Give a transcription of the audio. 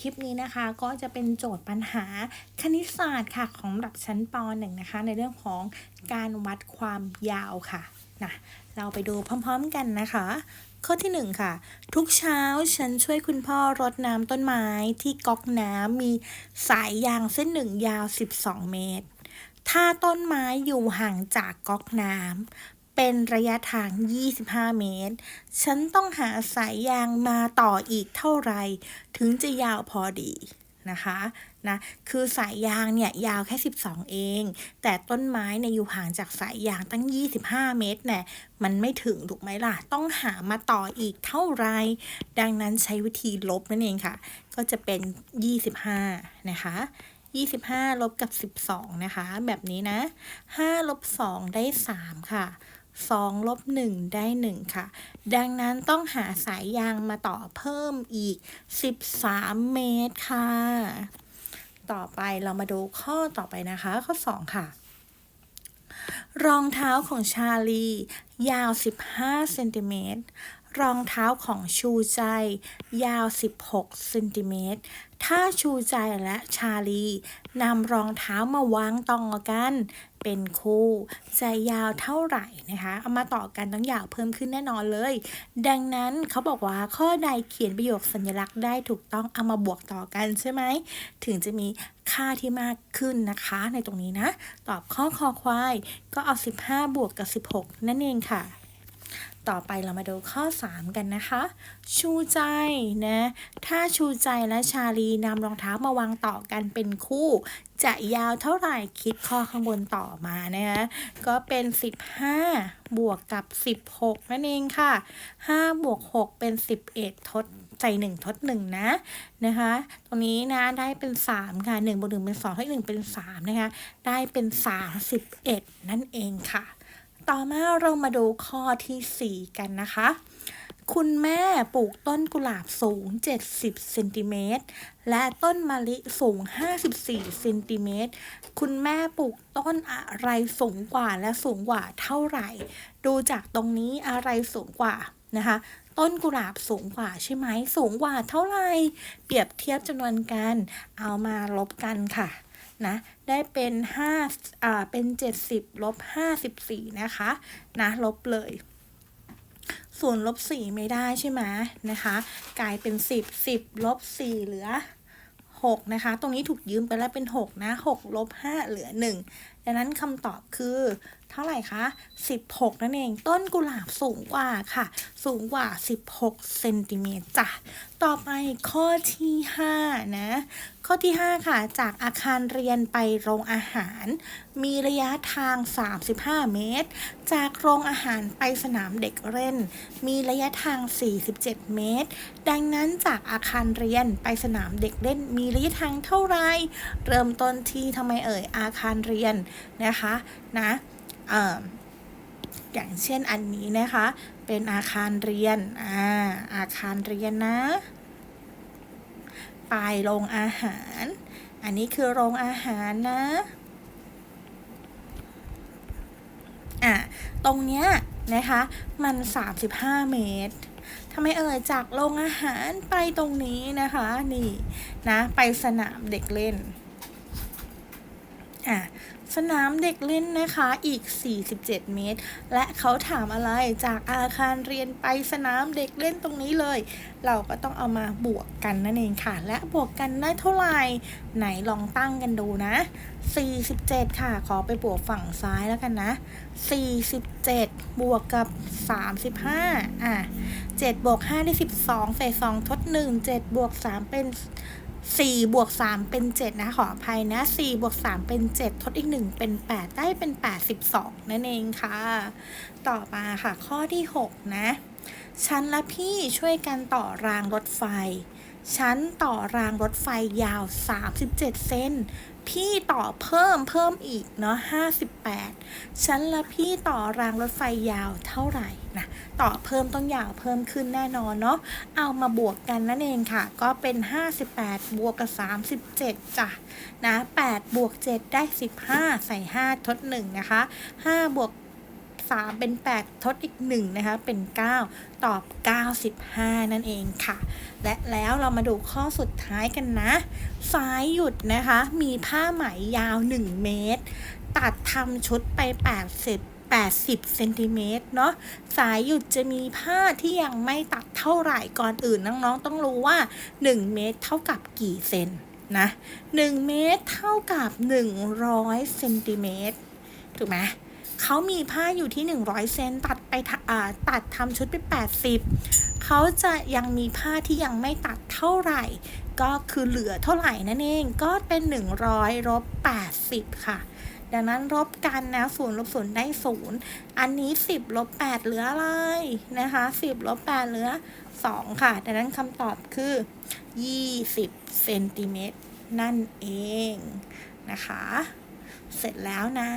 คลิปนี้นะคะ ก็จะเป็นโจทย์ปัญหาคณิตศาสตร์ค่ะของระดับชั้นป .1 นะคะ ในเรื่องของการวัดความยาวค่ะนะเราไปดูพร้อมๆกันนะคะ ข้อที่ 1 ค่ะ ทุกเช้าฉันช่วยคุณพ่อรดน้ำต้นไม้ที่ก๊อกน้ำมีสายยางเส้นหนึ่งยาว 12 เมตร ถ้าต้นไม้อยู่ห่างจากก๊อกน้ำ เป็นระยะทาง 25 เมตร ฉันต้องหาสายยางมาต่ออีกเท่าไหร่ถึงจะยาวพอดีนะคะนะคือสายยางเนี่ยยาวแค่ 12 เอง แต่ต้นไม้เนี่ยอยู่ห่างจากสายยางตั้ง 25 เมตรเนี่ยมันไม่ถึงถูกไหมล่ะ ต้องหามาต่ออีกเท่าไร ดังนั้นใช้วิธีลบนั่นเองค่ะ ก็จะเป็น 25 นะคะ 25 ลบกับ 12 นะคะ แบบนี้นะ 5 ลบ 2 ได้ 3 ค่ะ 2ลบ1ได้ 1 ค่ะ ดังนั้นต้องหาสายยางมาต่อเพิ่มอีก 13 เมตรค่ะ ต่อไปเรามาดูข้อต่อไปนะคะ ข้อ 2 ค่ะ รองเท้าของชาลี ยาว 15 เซนติเมตรรองเท้าของชูใจ ยาว 16เซนติเมตร ถ้าชูใจและชาลีนำรองเท้ามาวางต่อกัน เป็นคู่จะยาวเท่าไหร่นะคะเอามาต่อกันต้องยาวเพิ่มขึ้นแน่นอนเลย ดังนั้นเขาบอกว่าข้อใดเขียนประโยคสัญลักษณ์ได้ถูกต้องเอามาบวกต่อกันใช่ไหม ถึงจะมีค่าที่มากขึ้นนะคะในตรงนี้นะ ตอบข้อคอควายก็เอา 15 บวกกับ 16 นั่นเองค่ะ ต่อไปเรามาดูข้อ 3 กันนะคะ ชูใจนะ ถ้าชูใจและชาลีนำรองเท้ามาวางต่อกันเป็นคู่ จะยาวเท่าไหร่คิดข้อข้างบนต่อมานะคะก็เป็น 15 บวกกับ 16 นั่นเองค่ะ 5 บวก 6 เป็น 11 ทดใส่1ทด1นะนะคะ ตรงนี้นะได้เป็น 3 ค่ะ 1บวก1เป็น2ทด1เป็น 3 นะคะ ได้เป็น 31 นั่นเองค่ะ ต่อมาเรามาดูข้อที่ 4 กันนะคะ คุณแม่ปลูกต้นกุหลาบสูง 70เซนติเมตรและต้นมะลิสูง 54เซนติเมตรคุณแม่ปลูกต้นอะไรสูงกว่าและสูงกว่าเท่าไหร่ ดูจากตรงนี้อะไรสูงกว่านะคะต้นกุหลาบสูงกว่าใช่ไหม สูงกว่าเท่าไหร่ เปรียบเทียบจำนวนกัน เอามาลบกันค่ะ นะได้เป็น5อ่าเป็น 70ลบ54 นะคะนะลบเลยศูนย์ลบ4ไม่ได้ใช่ไหมนะคะ กลายเป็น 10 10ลบ4เหลือ6นะคะ ตรงนี้ถูกยืมไปแล้วเป็น 6 นะ 6 ลบ 5 เหลือ 1ดังนั้นคำตอบคือเท่าไหร่คะ 16 นั่นเอง ต้นกุหลาบสูงกว่าค่ะ สูงกว่า 16 เซนติเมตรจ้ะ ต่อไปข้อที่ 5 นะ ข้อที่ 5 ค่ะ จากอาคารเรียนไปโรงอาหาร มีระยะทาง 35 เมตร จากโรงอาหารไปสนามเด็กเล่น มีระยะทาง 47 เมตร ดังนั้นจากอาคารเรียนไปสนามเด็กเล่น มีระยะทางเท่าไร เริ่มต้นที่ทำไมเอ่ยอาคารเรียนนะคะนะอย่างเช่นอันนี้นะคะ เป็นอาคารเรียนอ่าอาคารเรียนนะไปโรงอาหาร อันนี้คือโรงอาหารนะอะตรงเนี้ยนะคะ มัน 35 เมตรทำไมเอ่ยจากโรงอาหารไปตรงนี้นะคะ นี่นะ ไปสนามเด็กเล่น อะ สนามเด็กเล่นนะคะอีก 47 เมตร และเขาถามอะไรจากอาคารเรียนไปสนามเด็กเล่นตรงนี้เลย เราก็ต้องเอามาบวกกันนั่นเองค่ะ และบวกกันได้เท่าไหร่ ไหนลองตั้งกันดูนะ 47 ค่ะ ขอไปบวกฝั่งซ้ายแล้วกันนะ 47 บวกกับ 35 อะ7บวก5ได้ 12 ใส่ 2 ทด 1 7บวก3เป็น 4บวก3 เป็น 7 นะ ขออภัยนะ4บวก3 เป็น 7 ทดอีก 1 เป็น 8 ได้เป็น 82 นั่นเองค่ะ ต่อมาค่ะ ข้อที่ 6 นะฉันและพี่ช่วยกันต่อรางรถไฟฉันต่อรางรถไฟยาว 37 เซน พี่ต่อเพิ่มเพิ่มอีกเนาะ58ฉันและพี่ต่อรางรถไฟยาวเท่าไหร่นะต่อเพิ่มต้องยาวเพิ่มขึ้นแน่นอนเนาะเอามาบวกกันนั่นเองค่ะ ก็เป็น 58 บวกกับ 37จ้ะนะ8บวก 7 ได้ 15 ใส่ 5 ทด 1 นะคะ 5 บวก 3 เป็น 8 ทดอีก1นะคะ เป็น 9 ตอบ 95 นั่นเองค่ะ และแล้วเรามาดูข้อสุดท้ายกันนะ สายหยุดนะคะ มีผ้าไหมยาว 1 เมตร ตัดทำชุดไป 80 80เซนติเมตรเนาะสายหยุดจะมีผ้าที่ยังไม่ตัดเท่าไหร่ก่อนอื่นน้องๆ ต้องรู้ว่า 1 เมตรเท่ากับกี่เซนนะ1เมตรเท่ากับ 100เซนติเมตรถูกไหม เขามีผ้าอยู่ที่ 100 เซนตัดไปตัดทำชุดไป 80 เขาจะยังมีผ้าที่ยังไม่ตัดเท่าไหร่ ก็คือเหลือเท่าไหร่นั่นเองก็เป็น 100ลบ80 ค่ะ ดังนั้นลบกันนะศูนย์ลบศูนย์ได้ศูนย์อันนี้สิบลบแปดเหลืออะไรนะคะสิบลบแปดเหลือสองค่ะ ดังนั้นคำตอบคือยี่สิบเซนติเมตรนั่นเองนะคะ เสร็จแล้วนะ